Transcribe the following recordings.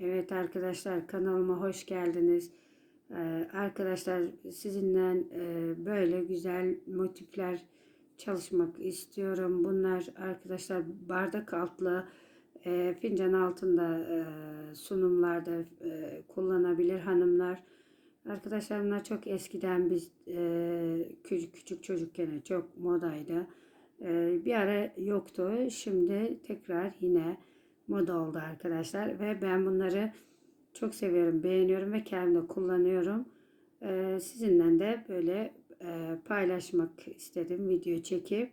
Evet arkadaşlar kanalıma hoş geldiniz. Ee, arkadaşlar sizinle böyle güzel motifler çalışmak istiyorum. Bunlar arkadaşlar bardak altlı e, fincan altında e, sunumlarda e, kullanabilir hanımlar. Arkadaşlar bunlar çok eskiden biz küçük küçük çocukken çok modaydı. Bir ara yoktu. Şimdi tekrar yine moda oldu arkadaşlar ve ben bunları çok seviyorum, beğeniyorum ve kendim kullanıyorum. Ee, sizinle de böyle e, paylaşmak istedim video çekip.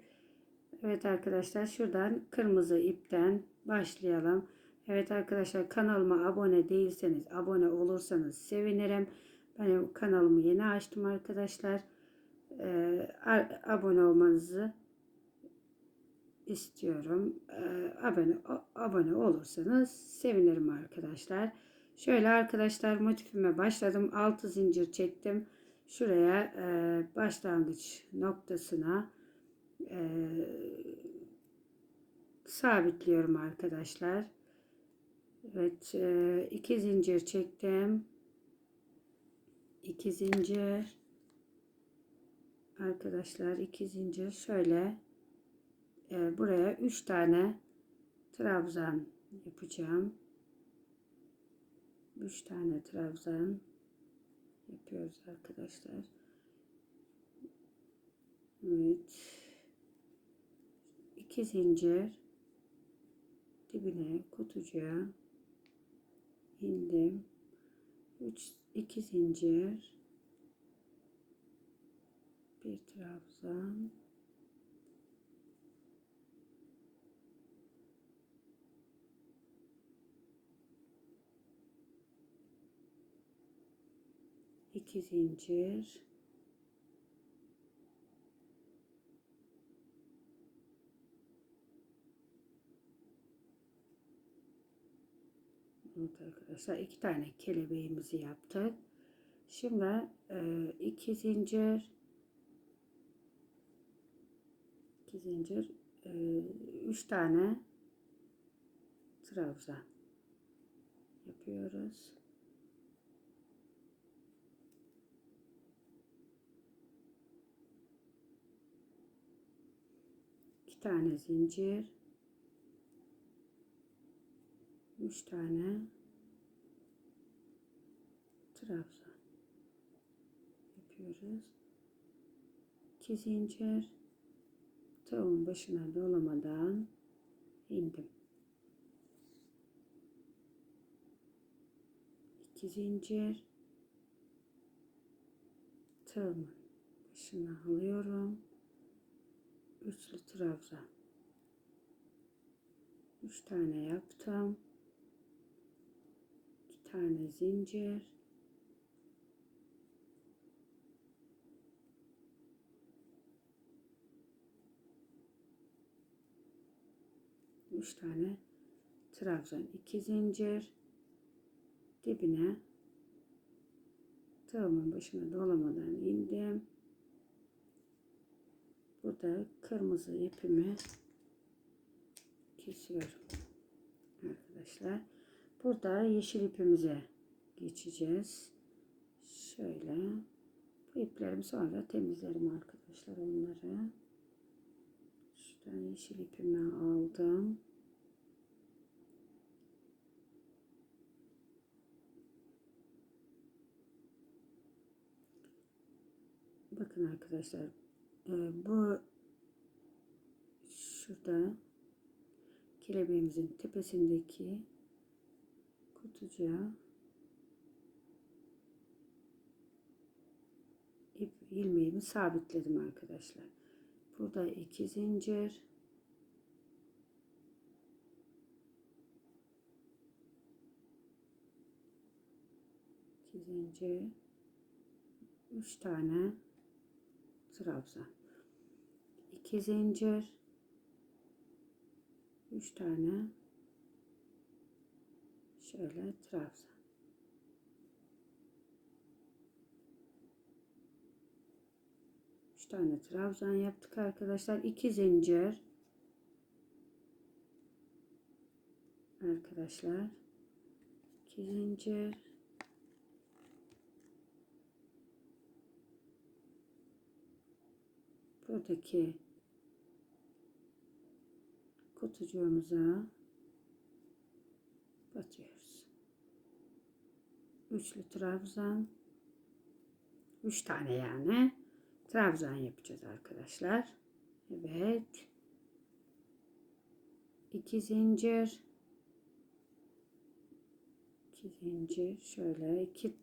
Evet arkadaşlar şuradan kırmızı ipten başlayalım. Evet arkadaşlar kanalıma abone değilseniz abone olursanız sevinirim. Benim kanalımı yeni açtım arkadaşlar. Ee, abone olmanızı istiyorum. Ee, abone abone olursanız sevinirim arkadaşlar. Şöyle arkadaşlar motifime başladım. 6 zincir çektim. Şuraya e, başlangıç noktasına e, sabitliyorum arkadaşlar. Evet, e, iki zincir çektim. 2 zincir arkadaşlar iki zincir şöyle e, buraya 3 tane trabzan yapacağım. 3 tane trabzan yapıyoruz arkadaşlar. Evet. 2 zincir dibine kutucuğa indim. 3 2 zincir bir trabzan iki zincir Evet arkadaşlar iki tane kelebeğimizi yaptık. Şimdi e, iki zincir iki zincir e, üç tane trabzan yapıyoruz. Tane zincir. 3 tane trabzan yapıyoruz. 2 zincir. Tavuğun başına dolamadan indim. 2 zincir. Tığımın başına alıyorum üçlü trabzan. Üç tane yaptım. iki tane zincir. Üç tane trabzan. iki zincir. Dibine tığımın başına dolamadan indim Burada kırmızı ipimi kesiyorum arkadaşlar. Burada yeşil ipimize geçeceğiz. Şöyle bu iplerimi sonra temizlerim arkadaşlar onları. Şuradan yeşil ipimi aldım. Bakın arkadaşlar bu şurada kelebeğimizin tepesindeki kutucuğa ip ilmeğimi sabitledim arkadaşlar. Burada iki zincir. İki zincir. Üç tane trabzan 2 zincir. 3 tane. Şöyle trabzan Üç tane trabzan yaptık arkadaşlar. 2 zincir. Arkadaşlar. İki zincir. Buradaki kutucuğumuza batıyoruz. Üçlü trabzan. Üç tane yani. Trabzan yapacağız arkadaşlar. Evet. İki zincir. İki zincir. Şöyle iki,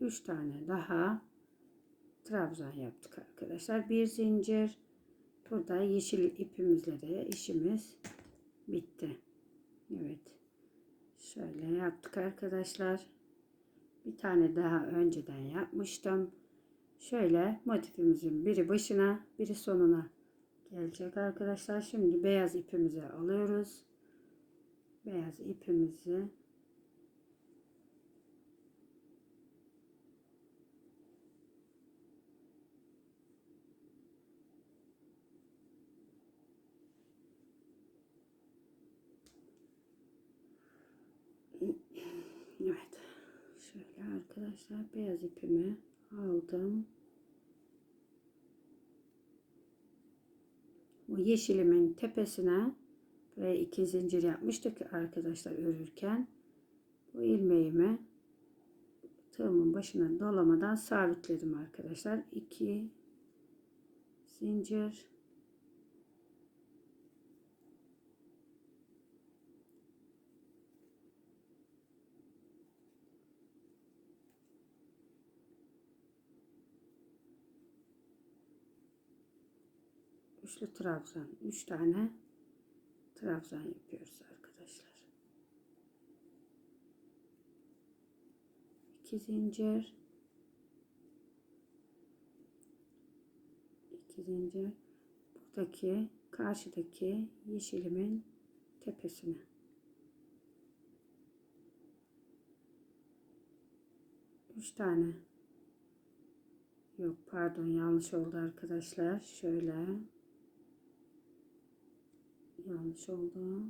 üç tane daha trabzan yaptık arkadaşlar. Bir zincir. Burada yeşil ipimizle de işimiz bitti. Evet. Şöyle yaptık arkadaşlar. Bir tane daha önceden yapmıştım. Şöyle motifimizin biri başına, biri sonuna gelecek arkadaşlar. Şimdi beyaz ipimizi alıyoruz. Beyaz ipimizi Evet. Şöyle arkadaşlar beyaz ipimi aldım. Bu yeşilimin tepesine buraya iki zincir yapmıştık arkadaşlar örürken. Bu ilmeğimi tığımın başına dolamadan sabitledim arkadaşlar. 2 zincir üçlü trabzan. Üç tane trabzan yapıyoruz arkadaşlar. İki zincir. iki zincir. Buradaki karşıdaki yeşilimin tepesine. Üç tane. Yok pardon yanlış oldu arkadaşlar. Şöyle yanlış oldu.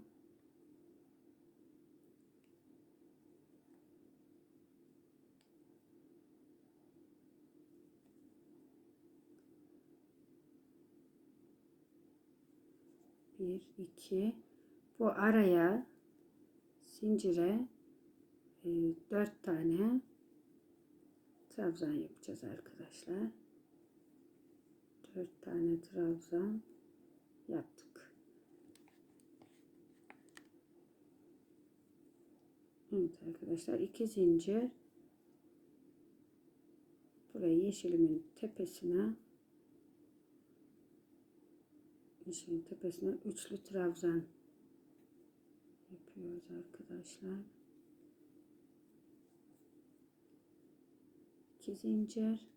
Bir, iki. Bu araya zincire e, dört tane trabzan yapacağız arkadaşlar. Dört tane trabzan yaptık. Evet arkadaşlar iki zincir buraya yeşilimin tepesine yeşilin tepesine üçlü trabzan yapıyoruz arkadaşlar. İki zincir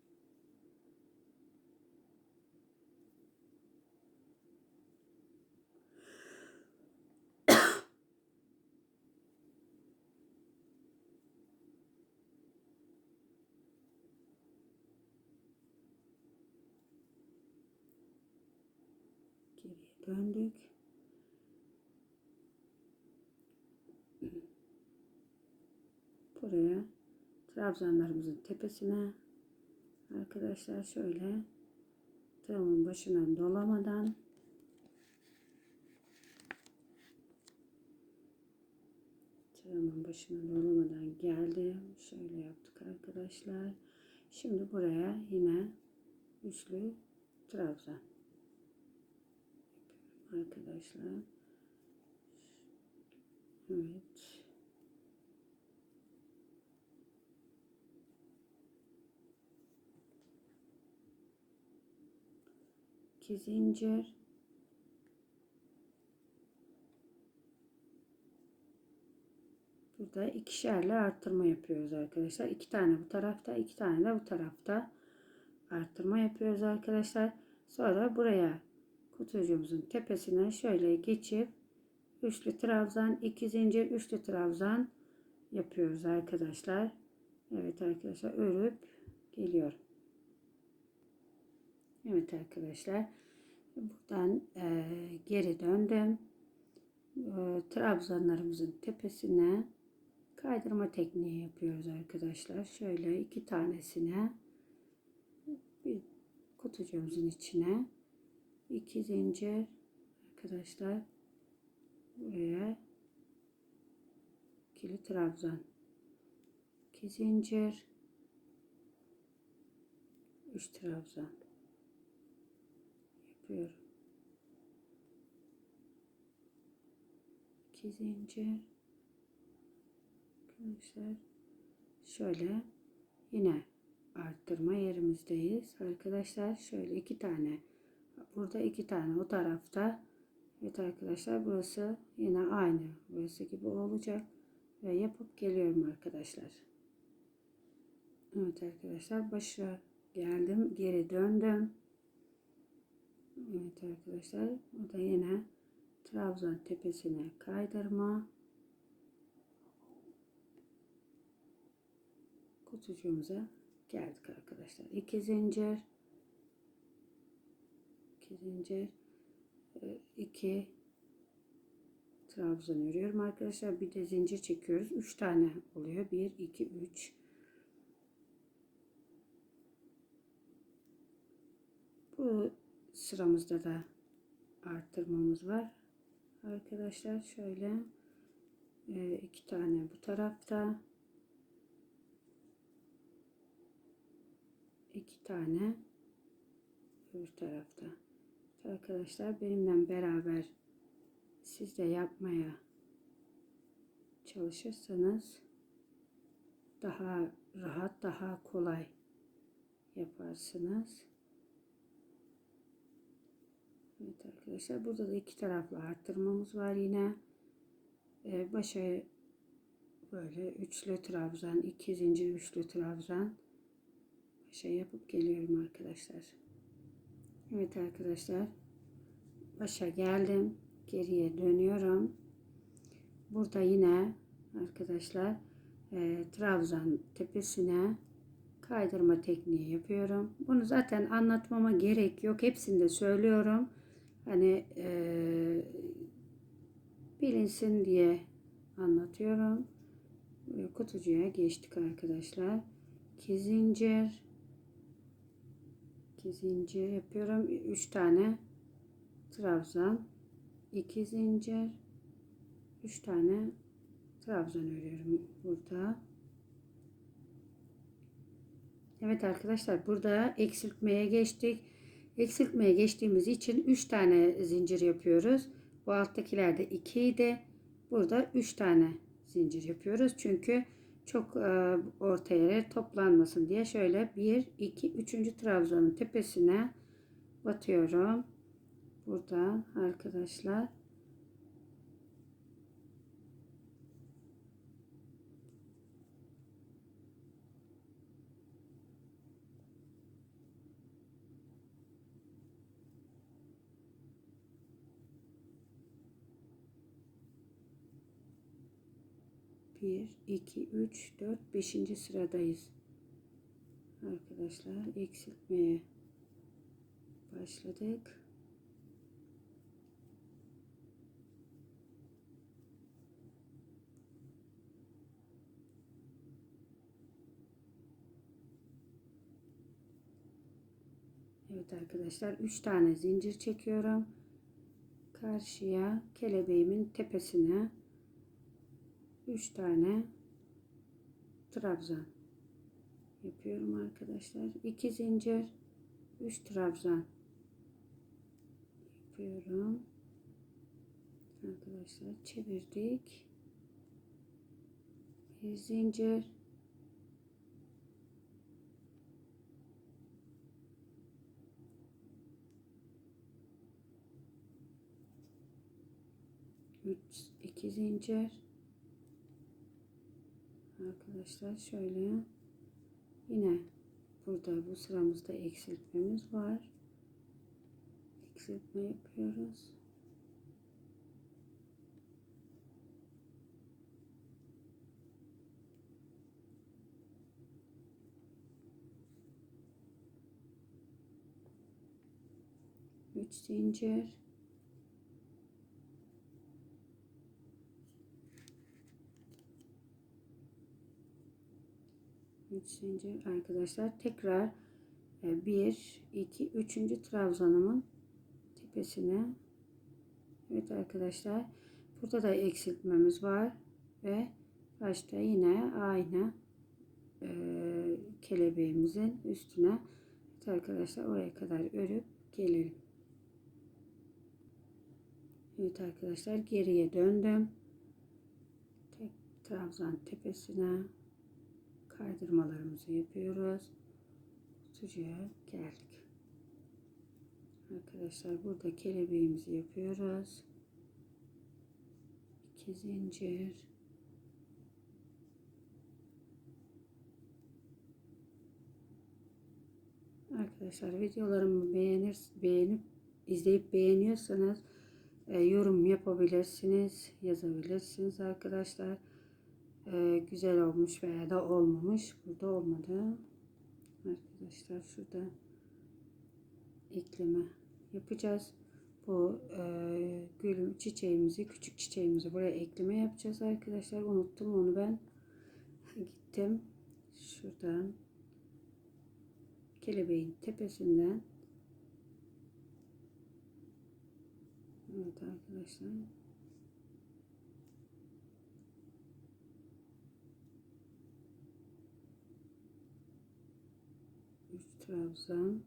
geriye döndük. Buraya trabzanlarımızın tepesine arkadaşlar şöyle tığımın başına dolamadan tığımın başına dolamadan geldim. Şöyle yaptık arkadaşlar. Şimdi buraya yine üçlü trabzan arkadaşlar. Evet. İki zincir. Burada ikişerli arttırma yapıyoruz arkadaşlar. İki tane bu tarafta, iki tane de bu tarafta arttırma yapıyoruz arkadaşlar. Sonra buraya kutucuğumuzun tepesine şöyle geçip üçlü trabzan, iki zincir, üçlü trabzan yapıyoruz arkadaşlar. Evet arkadaşlar örüp geliyor. Evet arkadaşlar buradan e, geri döndüm. E, trabzanlarımızın tepesine kaydırma tekniği yapıyoruz arkadaşlar. Şöyle iki tanesine bir kutucuğumuzun içine iki zincir. Arkadaşlar buraya ikili trabzan. İki zincir. 3 trabzan. Yapıyorum. 2 zincir. Arkadaşlar şöyle yine arttırma yerimizdeyiz. Arkadaşlar şöyle iki tane burada iki tane o tarafta. Evet arkadaşlar burası yine aynı. Burası gibi olacak ve yapıp geliyorum arkadaşlar. Evet arkadaşlar başa geldim geri döndüm. Evet arkadaşlar o da yine trabzan tepesine kaydırma. Kutucuğumuza geldik arkadaşlar. İki zincir iki zincir e, iki trabzan örüyorum arkadaşlar. Bir de zincir çekiyoruz. Üç tane oluyor. Bir iki üç. Bu sıramızda da arttırmamız var arkadaşlar. Şöyle e, iki tane bu tarafta. İki tane öbür tarafta arkadaşlar benimle beraber siz de yapmaya çalışırsanız daha rahat daha kolay yaparsınız. Evet arkadaşlar burada da iki taraflı arttırmamız var yine. Ee, başa böyle üçlü trabzan, iki zincir üçlü trabzan başa yapıp geliyorum arkadaşlar. Evet arkadaşlar başa geldim. Geriye dönüyorum. Burada yine arkadaşlar e, trabzan tepesine kaydırma tekniği yapıyorum. Bunu zaten anlatmama gerek yok. Hepsini de söylüyorum. Hani e, bilinsin diye anlatıyorum. Kutucuya geçtik arkadaşlar. 2 zincir 2 zincir yapıyorum. 3 tane trabzan 2 zincir 3 tane trabzan örüyorum burada. Evet arkadaşlar burada eksiltmeye geçtik. Eksiltmeye geçtiğimiz için 3 tane zincir yapıyoruz. Bu alttakilerde 2 idi. Burada 3 tane zincir yapıyoruz. Çünkü çok e, ortaya toplanmasın diye şöyle 1 2 3. trabzanın tepesine batıyorum. Burada arkadaşlar bir iki üç dört beşinci sıradayız arkadaşlar eksiltmeye başladık Evet arkadaşlar 3 tane zincir çekiyorum. Karşıya kelebeğimin tepesine 3 tane trabzan yapıyorum arkadaşlar. 2 zincir 3 trabzan yapıyorum. Arkadaşlar çevirdik. Bir zincir 3 2 zincir arkadaşlar. Şöyle yine burada bu sıramızda eksiltmemiz var. Eksiltme yapıyoruz. Üç zincir 3 zincir arkadaşlar. Tekrar 1 2 3. trabzanımın tepesine Evet arkadaşlar. Burada da eksiltmemiz var ve başta yine aynı e, kelebeğimizin üstüne evet arkadaşlar oraya kadar örüp gelelim. Evet arkadaşlar geriye döndüm. Tek trabzan tepesine kaydırmalarımızı yapıyoruz. Kutucuğa geldik. Arkadaşlar burada kelebeğimizi yapıyoruz. 2 zincir. Arkadaşlar videolarımı beğenir, beğenip izleyip beğeniyorsanız e, yorum yapabilirsiniz, yazabilirsiniz arkadaşlar. E, güzel olmuş veya da olmamış. Burada olmadı. Arkadaşlar şurada ekleme yapacağız. Bu e, gül çiçeğimizi, küçük çiçeğimizi buraya ekleme yapacağız arkadaşlar. Unuttum onu ben. Gittim. Şuradan kelebeğin tepesinden Evet arkadaşlar. Üç trabzan.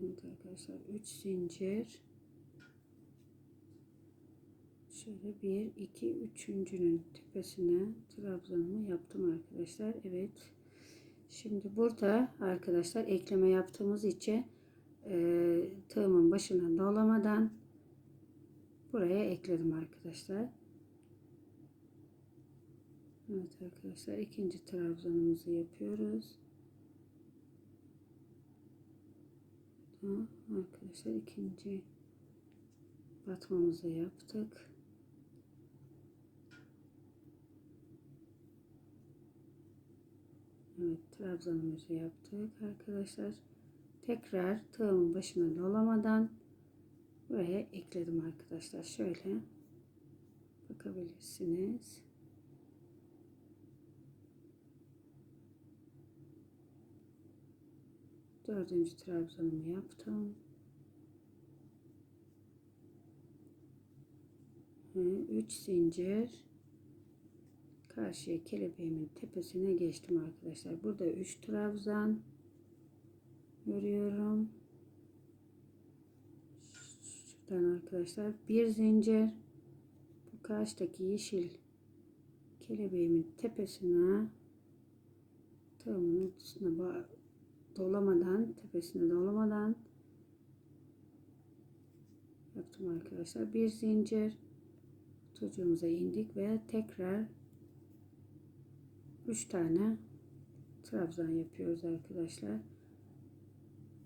Evet arkadaşlar 3 zincir. Şöyle 1 2 üçüncünün tepesine trabzanımı yaptım arkadaşlar. Evet. Şimdi burada arkadaşlar ekleme yaptığımız için e, tığımın başına dolamadan buraya ekledim arkadaşlar. Evet arkadaşlar ikinci trabzanımızı yapıyoruz. Arkadaşlar ikinci batmamızı yaptık. Evet trabzanımızı yaptık arkadaşlar. Tekrar tığımın başına dolamadan buraya ekledim arkadaşlar. Şöyle bakabilirsiniz. Dördüncü trabzanımı yaptım. Üç zincir karşıya kelebeğimin tepesine geçtim arkadaşlar. Burada üç trabzan örüyorum. Şuradan arkadaşlar bir zincir bu karşıdaki yeşil kelebeğimin tepesine tığımın üstüne dolamadan tepesine dolamadan yaptım arkadaşlar. Bir zincir. Tutucuğumuza indik ve tekrar 3 tane trabzan yapıyoruz arkadaşlar.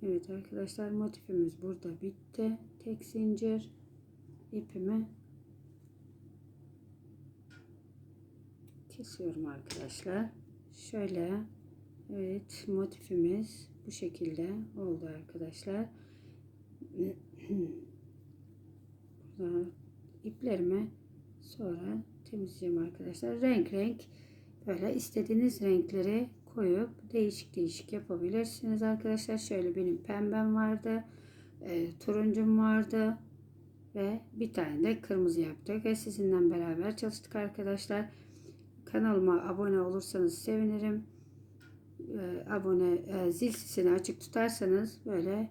Evet arkadaşlar motifimiz burada bitti. Tek zincir ipimi kesiyorum arkadaşlar. Şöyle Evet motifimiz bu şekilde oldu arkadaşlar. Burada iplerimi sonra temizleyeceğim arkadaşlar. Renk renk böyle istediğiniz renkleri koyup değişik değişik yapabilirsiniz arkadaşlar. Şöyle benim pembem vardı. E, turuncum vardı. Ve bir tane de kırmızı yaptık. Ve sizinle beraber çalıştık arkadaşlar. Kanalıma abone olursanız sevinirim e, abone e, zil sesini açık tutarsanız böyle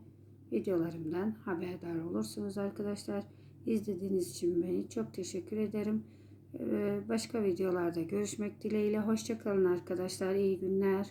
videolarımdan haberdar olursunuz arkadaşlar. İzlediğiniz için beni çok teşekkür ederim. E, başka videolarda görüşmek dileğiyle. Hoşçakalın arkadaşlar. İyi günler.